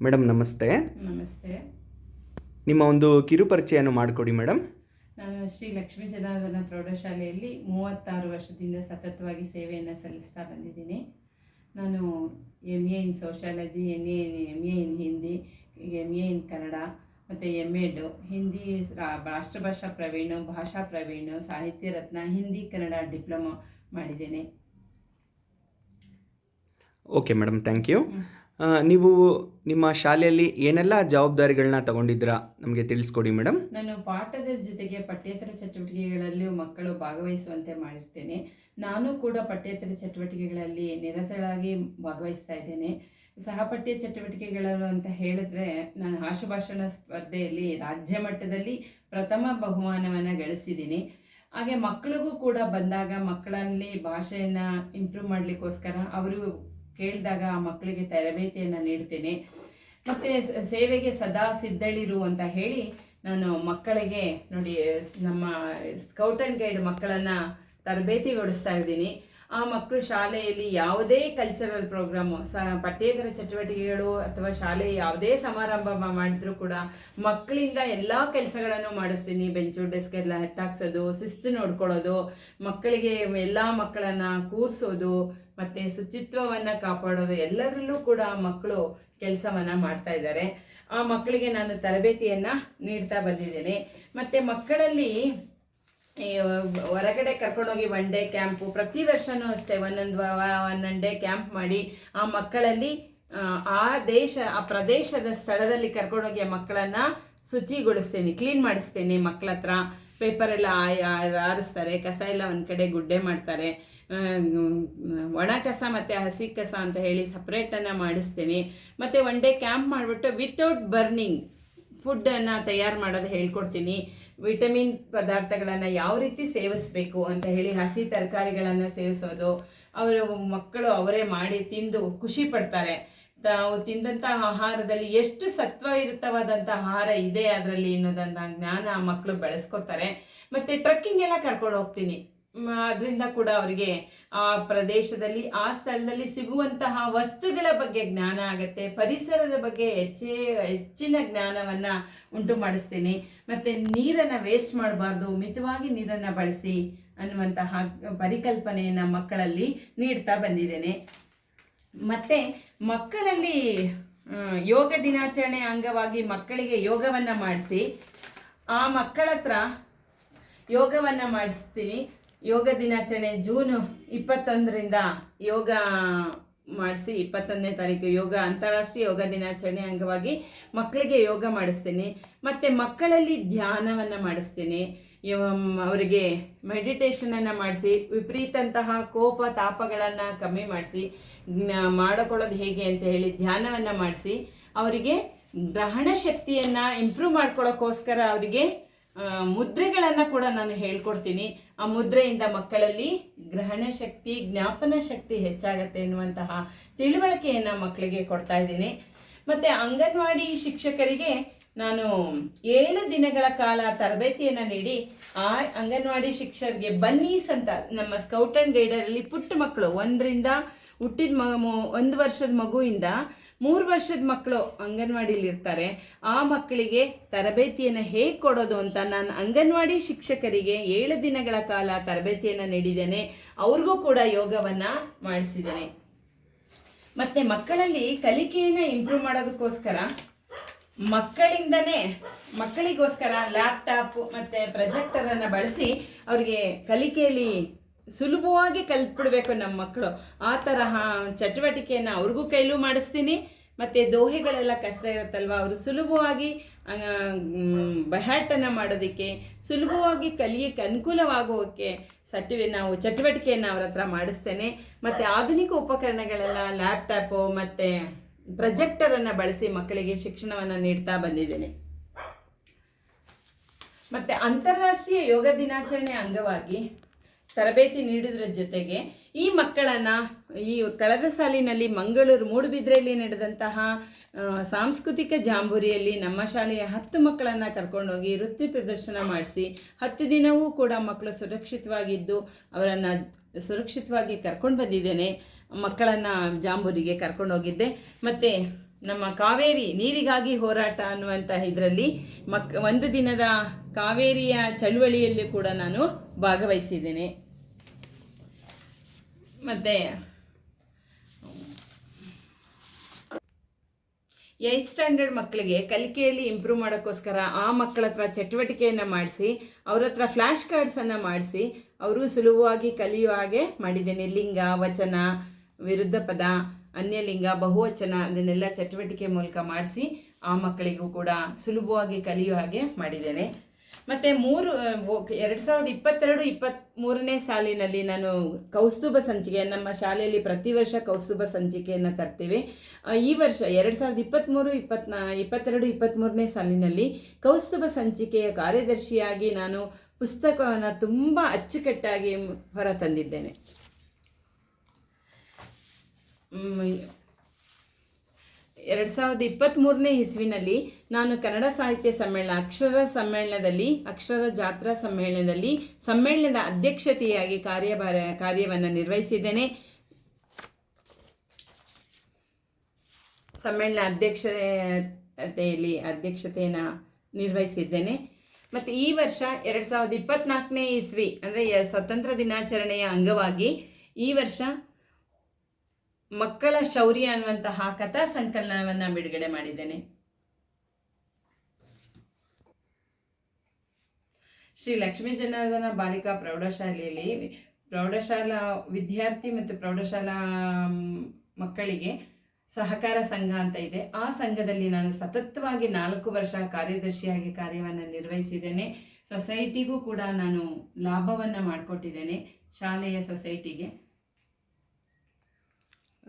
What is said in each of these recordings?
Madam ನಮಸ್ತೆ. ನಮಸ್ತೆ. ನಿಮ್ಮ ಒಂದು ಕಿರು ಪರಿಚಯವನ್ನು ಮಾಡಿಕೊಡಿ ಮೇಡಮ್. ನಾನು ಶ್ರೀ ಲಕ್ಷ್ಮೀ ಜನಾರ್ದನ ಪ್ರೌಢಶಾಲೆಯಲ್ಲಿ ಮೂವತ್ತಾರು ವರ್ಷದಿಂದ ಸತತವಾಗಿ ಸೇವೆಯನ್ನು ಸಲ್ಲಿಸ್ತಾ ಬಂದಿದ್ದೀನಿ. ನಾನು M A in sociology and M A in Hindi M A in Kannada ಮತ್ತು M Ed Hindi Rashtrabhasha Praveena Bhasha Praveena Sahitya Ratna Hindi Kannada diploma ಮಾಡಿದ್ದೇನೆ. Okay madam thank you. ನೀವು ನಿಮ್ಮ ಶಾಲೆಯಲ್ಲಿ ಏನೆಲ್ಲ ಜವಾಬ್ದಾರಿಗಳನ್ನ ತಗೊಂಡಿದ್ದೀರಾ? ನಮಗೆ ತಿಳಿಸ್ಕೊಡಿ ಮೇಡಮ್ ನಾನು ಪಾಠದ ಜೊತೆಗೆ ಪಠ್ಯೇತರ ಚಟುವಟಿಕೆಗಳಲ್ಲಿಯೂ ಮಕ್ಕಳು ಭಾಗವಹಿಸುವಂತೆ ಮಾಡಿರ್ತೇನೆ. ನಾನು ಕೂಡ ಪಠ್ಯೇತರ ಚಟುವಟಿಕೆಗಳಲ್ಲಿ ನಿರತರಾಗಿ ಭಾಗವಹಿಸ್ತಾ ಇದ್ದೇನೆ. ಸಹಪಠ್ಯ ಚಟುವಟಿಕೆಗಳು ಅಂತ ಹೇಳಿದ್ರೆ, ನಾನು ಆಶುಭಾಷಣ ಸ್ಪರ್ಧೆಯಲ್ಲಿ ರಾಜ್ಯ ಮಟ್ಟದಲ್ಲಿ ಪ್ರಥಮ ಬಹುಮಾನವನ್ನು ಗಳಿಸಿದ್ದೀನಿ. ಹಾಗೆ ಮಕ್ಕಳಿಗೂ ಕೂಡ ಬಂದಾಗ ಮಕ್ಕಳಲ್ಲಿ ಭಾಷೆಯನ್ನು ಇಂಪ್ರೂವ್ ಮಾಡಲಿಕ್ಕೋಸ್ಕರ ಅವರು ಕೇಳಿದಾಗ ಆ ಮಕ್ಕಳಿಗೆ ತರಬೇತಿಯನ್ನು ನೀಡ್ತೇನೆ. ಮತ್ತು ಸೇವೆಗೆ ಸದಾ ಸಿದ್ಧಳಿರು ಅಂತ ಹೇಳಿ ನಾನು ಮಕ್ಕಳಿಗೆ ನೋಡಿ ನಮ್ಮ ಸ್ಕೌಟ್ ಆ್ಯಂಡ್ ಗೈಡ್ ಮಕ್ಕಳನ್ನು ತರಬೇತಿಗೊಳಿಸ್ತಾ ಇದ್ದೀನಿ. ಆ ಮಕ್ಕಳು ಶಾಲೆಯಲ್ಲಿ ಯಾವುದೇ ಕಲ್ಚರಲ್ ಪ್ರೋಗ್ರಾಮು ಸ, ಪಠ್ಯೇತರ ಚಟುವಟಿಕೆಗಳು ಅಥವಾ ಶಾಲೆ ಯಾವುದೇ ಸಮಾರಂಭ ಮಾಡಿದ್ರೂ ಕೂಡ ಮಕ್ಕಳಿಂದ ಎಲ್ಲ ಕೆಲಸಗಳನ್ನು ಮಾಡಿಸ್ತೀನಿ. ಬೆಂಚು, ಡೆಸ್ಕ್ ಎಲ್ಲ ಎತ್ತಾಕ್ಸೋದು, ಶಿಸ್ತು ನೋಡ್ಕೊಳ್ಳೋದು, ಮಕ್ಕಳಿಗೆ ಎಲ್ಲ ಮಕ್ಕಳನ್ನು ಕೂರಿಸೋದು ಮತ್ತು ಶುಚಿತ್ವವನ್ನು ಕಾಪಾಡೋದು ಎಲ್ಲರಲ್ಲೂ ಕೂಡ ಮಕ್ಕಳು ಕೆಲಸವನ್ನು ಮಾಡ್ತಾ ಇದ್ದಾರೆ. ಆ ಮಕ್ಕಳಿಗೆ ನಾನು ತರಬೇತಿಯನ್ನು ನೀಡ್ತಾ ಬಂದಿದ್ದೇನೆ. ಮತ್ತು ಮಕ್ಕಳಲ್ಲಿ ಹೊರಗಡೆ ಕರ್ಕೊಂಡೋಗಿ ಒನ್ ಡೇ ಕ್ಯಾಂಪು ಪ್ರತಿ ವರ್ಷನೂ ಅಷ್ಟೇ ಒಂದೊಂದು ಒಂದೊಂದು ಡೇ ಕ್ಯಾಂಪ್ ಮಾಡಿ ಆ ಮಕ್ಕಳಲ್ಲಿ ಆ, ದೇಶ ಆ ಪ್ರದೇಶದ ಸ್ಥಳದಲ್ಲಿ ಕರ್ಕೊಂಡೋಗಿ ಆ ಮಕ್ಕಳನ್ನು ಶುಚಿಗೊಳಿಸ್ತೇನೆ ಕ್ಲೀನ್ ಮಾಡಿಸ್ತೇನೆ ಮಕ್ಕಳ ಹತ್ರ ಪೇಪರ್ ಎಲ್ಲ ಆಯ್- ಆಯ್- ಆರಿಸ್ತಾರೆ ಕಸ ಎಲ್ಲ ಒಂದು ಕಡೆ ಗುಡ್ಡೆ ಮಾಡ್ತಾರೆ. ಒಣ ಕಸ ಮತ್ತು ಹಸಿ ಕಸ ಅಂತ ಹೇಳಿ ಸಪ್ರೇಟನ್ನು ಮಾಡಿಸ್ತೇನೆ. ಮತ್ತು ಒನ್ ಡೇ ಕ್ಯಾಂಪ್ ಮಾಡಿಬಿಟ್ಟು ವಿತೌಟ್ ಬರ್ನಿಂಗ್ ಫುಡ್ಡನ್ನು ತಯಾರು ಮಾಡೋದು ಹೇಳ್ಕೊಡ್ತೀನಿ. ವಿಟಮಿನ್ ಪದಾರ್ಥಗಳನ್ನು ಯಾವ ರೀತಿ ಸೇವಿಸಬೇಕು ಅಂತ ಹೇಳಿ ಹಸಿ ತರಕಾರಿಗಳನ್ನು ಸೇವಿಸೋದು, ಅವರು ಮಕ್ಕಳು ಅವರೇ ಮಾಡಿ ತಿಂದು ಖುಷಿ ಪಡ್ತಾರೆ. ತಾವು ತಿಂದಂಥ ಆಹಾರದಲ್ಲಿ ಎಷ್ಟು ಸತ್ವ ಇರುತ್ತವಾದಂಥ ಆಹಾರ ಇದೆ ಅದರಲ್ಲಿ ಅನ್ನೋದನ್ನ ಜ್ಞಾನ ಮಕ್ಕಳು ಬೆಳೆಸ್ಕೋತಾರೆ. ಮತ್ತು ಟ್ರಕ್ಕಿಂಗ್ ಎಲ್ಲ ಕರ್ಕೊಂಡು ಹೋಗ್ತೀನಿ. ಅದರಿಂದ ಕೂಡ ಅವರಿಗೆ ಆ ಪ್ರದೇಶದಲ್ಲಿ, ಆ ಸ್ಥಳದಲ್ಲಿ ಸಿಗುವಂತಹ ವಸ್ತುಗಳ ಬಗ್ಗೆ ಜ್ಞಾನ ಆಗುತ್ತೆ. ಪರಿಸರದ ಬಗ್ಗೆ ಹೆಚ್ಚೇ, ಹೆಚ್ಚಿನ ಜ್ಞಾನವನ್ನು ಉಂಟು ಮಾಡಿಸ್ತೀನಿ. ಮತ್ತು ನೀರನ್ನು ವೇಸ್ಟ್ ಮಾಡಬಾರ್ದು, ಮಿತವಾಗಿ ನೀರನ್ನು ಬಳಸಿ ಅನ್ನುವಂತಹ ಪರಿಕಲ್ಪನೆಯನ್ನು ಮಕ್ಕಳಲ್ಲಿ ನೀಡ್ತಾ ಬಂದಿದ್ದೇನೆ. ಮತ್ತು ಮಕ್ಕಳಲ್ಲಿ ಯೋಗ ದಿನಾಚರಣೆ ಅಂಗವಾಗಿ ಮಕ್ಕಳಿಗೆ ಯೋಗವನ್ನು ಮಾಡಿಸಿ, ಆ ಮಕ್ಕಳ ಹತ್ರ ಯೋಗವನ್ನು ಮಾಡಿಸ್ತೀನಿ. ಯೋಗ ದಿನಾಚರಣೆ ಜೂನ್ ಇಪ್ಪತ್ತೊಂದರಿಂದ ಯೋಗ ಮಾಡಿಸಿ, ಇಪ್ಪತ್ತೊಂದನೇ ತಾರೀಕು ಯೋಗ, ಅಂತಾರಾಷ್ಟ್ರೀಯ ಯೋಗ ದಿನಾಚರಣೆ ಅಂಗವಾಗಿ ಮಕ್ಕಳಿಗೆ ಯೋಗ ಮಾಡಿಸ್ತೀನಿ. ಮತ್ತು ಮಕ್ಕಳಲ್ಲಿ ಧ್ಯಾನವನ್ನು ಮಾಡಿಸ್ತೀನಿ. ಅವರಿಗೆ ಮೆಡಿಟೇಷನನ್ನು ಮಾಡಿಸಿ, ವಿಪರೀತಂತಹ ಕೋಪ, ತಾಪಗಳನ್ನು ಕಮ್ಮಿ ಮಾಡಿಸಿ ಮಾಡಿಕೊಳ್ಳೋದು ಹೇಗೆ ಅಂತ ಹೇಳಿ ಧ್ಯಾನವನ್ನು ಮಾಡಿಸಿ, ಅವರಿಗೆ ಗ್ರಹಣ ಶಕ್ತಿಯನ್ನು ಇಂಪ್ರೂವ್ ಮಾಡ್ಕೊಳ್ಳೋಕ್ಕೋಸ್ಕರ ಅವರಿಗೆ ಮುದ್ರೆಗಳನ್ನು ಕೂಡ ನಾನು ಹೇಳ್ಕೊಡ್ತೀನಿ. ಆ ಮುದ್ರೆಯಿಂದ ಮಕ್ಕಳಲ್ಲಿ ಗ್ರಹಣ ಶಕ್ತಿ, ಜ್ಞಾಪನ ಶಕ್ತಿ ಹೆಚ್ಚಾಗತ್ತೆ ಎನ್ನುವಂತಹ ತಿಳುವಳಿಕೆಯನ್ನು ಮಕ್ಕಳಿಗೆ ಕೊಡ್ತಾ ಇದ್ದೀನಿ. ಮತ್ತು ಅಂಗನವಾಡಿ ಶಿಕ್ಷಕರಿಗೆ ನಾನು ಏಳು ದಿನಗಳ ಕಾಲ ತರಬೇತಿಯನ್ನು ನೀಡಿ, ಆ ಅಂಗನವಾಡಿ ಶಿಕ್ಷಕರಿಗೆ ಬನ್ನೀಸ್ ಅಂತ ನಮ್ಮ ಸ್ಕೌಟ್ ಆ್ಯಂಡ್ ಗೈಡರಲ್ಲಿ ಪುಟ್ಟ ಮಕ್ಕಳು ಒಂದರಿಂದ ಹುಟ್ಟಿದ ಮ ಒಂದು ವರ್ಷದ ಮಗುವಿಂದ ಮೂರು ವರ್ಷದ ಮಕ್ಕಳು ಅಂಗನವಾಡಿಲಿರ್ತಾರೆ ಆ ಮಕ್ಕಳಿಗೆ ತರಬೇತಿಯನ್ನು ಹೇಗೆ ಕೊಡೋದು ಅಂತ ನಾನು ಅಂಗನವಾಡಿ ಶಿಕ್ಷಕರಿಗೆ ಏಳು ದಿನಗಳ ಕಾಲ ತರಬೇತಿಯನ್ನು ನೀಡಿದ್ದೇನೆ. ಅವ್ರಿಗೂ ಕೂಡ ಯೋಗವನ್ನು ಮಾಡಿಸಿದ್ದೇನೆ. ಮತ್ತು ಮಕ್ಕಳಲ್ಲಿ ಕಲಿಕೆಯನ್ನು ಇಂಪ್ರೂವ್ ಮಾಡೋದಕ್ಕೋಸ್ಕರ ಮಕ್ಕಳಿಂದನೇ ಮಕ್ಕಳಿಗೋಸ್ಕರ ಲ್ಯಾಪ್ಟಾಪ್ ಮತ್ತು ಪ್ರೊಜೆಕ್ಟರನ್ನು ಬಳಸಿ ಅವರಿಗೆ ಕಲಿಕೆಯಲ್ಲಿ ಸುಲಭವಾಗಿ ಕಲ್ತ್ಬಿಡ್ಬೇಕು ನಮ್ಮ ಮಕ್ಕಳು ಆ ತರಹ ಚಟುವಟಿಕೆಯನ್ನು ಅವ್ರಿಗೂ ಕೈಲೂ ಮಾಡಿಸ್ತೀನಿ. ಮತ್ತು ದೋಹೆಗಳೆಲ್ಲ ಕಷ್ಟ ಇರುತ್ತಲ್ವ? ಅವರು ಸುಲಭವಾಗಿ ಬಹ್ಯಾಟನ್ನು ಮಾಡೋದಕ್ಕೆ, ಸುಲಭವಾಗಿ ಕಲಿಯಕ್ಕೆ ಅನುಕೂಲವಾಗೋಕ್ಕೆ ಸಟಿವೆ ನಾವು ಚಟುವಟಿಕೆಯನ್ನು ಅವ್ರ ಹತ್ರ ಮಾಡಿಸ್ತೇನೆ. ಮತ್ತು ಆಧುನಿಕ ಉಪಕರಣಗಳೆಲ್ಲ, ಲ್ಯಾಪ್ಟಾಪು ಮತ್ತು ಪ್ರೊಜೆಕ್ಟರನ್ನು ಬಳಸಿ ಮಕ್ಕಳಿಗೆ ಶಿಕ್ಷಣವನ್ನು ನೀಡ್ತಾ ಬಂದಿದ್ದೇನೆ. ಮತ್ತು ಅಂತಾರಾಷ್ಟ್ರೀಯ ಯೋಗ ದಿನಾಚರಣೆ ಅಂಗವಾಗಿ ತರಬೇತಿ ನೀಡೋದ್ರ ಜೊತೆಗೆ ಈ ಮಕ್ಕಳನ್ನು ಈ ಕಳೆದ ಸಾಲಿನಲ್ಲಿ ಮಂಗಳೂರು ಮೂಡುಬಿದ್ರೆಯಲ್ಲಿ ನಡೆದಂತಹ ಸಾಂಸ್ಕೃತಿಕ ಜಾಂಬೂರಿಯಲ್ಲಿ ನಮ್ಮ ಶಾಲೆಯ ಹತ್ತು ಮಕ್ಕಳನ್ನು ಕರ್ಕೊಂಡೋಗಿ ನೃತ್ಯ ಪ್ರದರ್ಶನ ಮಾಡಿಸಿ, ಹತ್ತು ದಿನವೂ ಕೂಡ ಮಕ್ಕಳು ಸುರಕ್ಷಿತವಾಗಿದ್ದು, ಅವರನ್ನು ಸುರಕ್ಷಿತವಾಗಿ ಕರ್ಕೊಂಡು ಬಂದಿದ್ದೇನೆ, ಮಕ್ಕಳನ್ನು ಜಾಂಬೂರಿಗೆ ಕರ್ಕೊಂಡೋಗಿದ್ದೆ. ಮತ್ತು ನಮ್ಮ ಕಾವೇರಿ ನೀರಿಗಾಗಿ ಹೋರಾಟ ಅನ್ನುವಂತಹ ಇದರಲ್ಲಿ ಮಕ್, ಒಂದು ದಿನದ ಕಾವೇರಿಯ ಚಳುವಳಿಯಲ್ಲಿ ಕೂಡ ನಾನು ಭಾಗವಹಿಸಿದ್ದೇನೆ. ಮತ್ತೆ ಏಯ್ತ್ ಸ್ಟ್ಯಾಂಡರ್ಡ್ ಮಕ್ಕಳಿಗೆ ಕಲಿಕೆಯಲ್ಲಿ ಇಂಪ್ರೂವ್ ಮಾಡೋಕ್ಕೋಸ್ಕರ ಆ ಮಕ್ಕಳ ಹತ್ರ ಚಟುವಟಿಕೆಯನ್ನು ಮಾಡಿಸಿ, ಅವ್ರ ಹತ್ರ ಫ್ಲ್ಯಾಶ್ ಕಾರ್ಡ್ಸನ್ನು ಮಾಡಿಸಿ, ಅವರು ಸುಲಭವಾಗಿ ಕಲಿಯುವ ಹಾಗೆ ಮಾಡಿದ್ದೇನೆ. ಲಿಂಗ, ವಚನ, ವಿರುದ್ಧ ಪದ ಅನ್ಯಲಿಂಗ ಬಹುವಚನ ಅದನ್ನೆಲ್ಲ ಚಟುವಟಿಕೆ ಮೂಲಕ ಮಾಡಿಸಿ ಆ ಮಕ್ಕಳಿಗೂ ಕೂಡ ಸುಲಭವಾಗಿ ಕಲಿಯುವ ಹಾಗೆ ಮಾಡಿದ್ದೇನೆ. ಮತ್ತು ಮೂರು ಎರಡು ಸಾವಿರದ ಇಪ್ಪತ್ತೆರಡು ಇಪ್ಪತ್ತ್ಮೂರನೇ ಸಾಲಿನಲ್ಲಿ ನಾನು ಕೌಸ್ತುಭ ಸಂಚಿಕೆ ನಮ್ಮ ಶಾಲೆಯಲ್ಲಿ ಪ್ರತಿ ವರ್ಷ ಕೌಸ್ತುಭ ಸಂಚಿಕೆಯನ್ನು ತರ್ತೀವಿ. ಈ ವರ್ಷ ಎರಡು ಸಾವಿರದ ಇಪ್ಪತ್ತ್ಮೂರು ಇಪ್ಪತ್ನಾ ಇಪ್ಪತ್ತೆರಡು ಇಪ್ಪತ್ತ್ಮೂರನೇ ಸಾಲಿನಲ್ಲಿ ಕೌಸ್ತುಭ ಸಂಚಿಕೆಯ ಕಾರ್ಯದರ್ಶಿಯಾಗಿ ನಾನು ಪುಸ್ತಕವನ್ನು ತುಂಬ ಅಚ್ಚುಕಟ್ಟಾಗಿ ಹೊರತಂದಿದ್ದೇನೆ. ಮ್, ಎರಡು ಸಾವಿರದ ಇಪ್ಪತ್ತ್ಮೂರನೇ ಇಸ್ವಿನಲ್ಲಿ ನಾನು ಕನ್ನಡ ಸಾಹಿತ್ಯ ಸಮ್ಮೇಳನ, ಅಕ್ಷರ ಸಮ್ಮೇಳನದಲ್ಲಿ, ಅಕ್ಷರ ಜಾತ್ರಾ ಸಮ್ಮೇಳನದಲ್ಲಿ ಸಮ್ಮೇಳನದ ಅಧ್ಯಕ್ಷತೆಯಾಗಿ ಕಾರ್ಯಭಾರ, ಕಾರ್ಯವನ್ನು ನಿರ್ವಹಿಸಿದ್ದೇನೆ. ಸಮ್ಮೇಳನ ಅಧ್ಯಕ್ಷತೆಯಲ್ಲಿ ಅಧ್ಯಕ್ಷತೆಯನ್ನು ನಿರ್ವಹಿಸಿದ್ದೇನೆ. ಮತ್ತು ಈ ವರ್ಷ ಎರಡು ಸಾವಿರದ ಇಪ್ಪತ್ತ್ನಾಲ್ಕನೇ ಇಸ್ವಿ, ಅಂದರೆ ಸ್ವತಂತ್ರ ದಿನಾಚರಣೆಯ ಅಂಗವಾಗಿ ಈ ವರ್ಷ ಮಕ್ಕಳ ಶೌರ್ಯ ಅನ್ನುವಂತಹ ಕಥಾ ಸಂಕಲನವನ್ನು ಬಿಡುಗಡೆ ಮಾಡಿದ್ದೇನೆ. ಶ್ರೀ ಲಕ್ಷ್ಮೀ ಜನಾರ್ದನ ಬಾಲಿಕಾ ಪ್ರೌಢಶಾಲೆಯಲ್ಲಿ ಪ್ರೌಢಶಾಲಾ ವಿದ್ಯಾರ್ಥಿ ಮತ್ತು ಪ್ರೌಢಶಾಲಾ ಮಕ್ಕಳಿಗೆ ಸಹಕಾರ ಸಂಘ ಅಂತ ಇದೆ. ಆ ಸಂಘದಲ್ಲಿ ನಾನು ಸತತವಾಗಿ ನಾಲ್ಕು ವರ್ಷ ಕಾರ್ಯದರ್ಶಿಯಾಗಿ ಕಾರ್ಯವನ್ನು ನಿರ್ವಹಿಸಿದ್ದೇನೆ. ಸೊಸೈಟಿಗೂ ಕೂಡ ನಾನು ಲಾಭವನ್ನು ಮಾಡಿಕೊಟ್ಟಿದ್ದೇನೆ ಶಾಲೆಯ ಸೊಸೈಟಿಗೆ.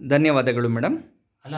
ಧನ್ಯವಾದಗಳು ಮೇಡಮ್. ಅಲ್ಲ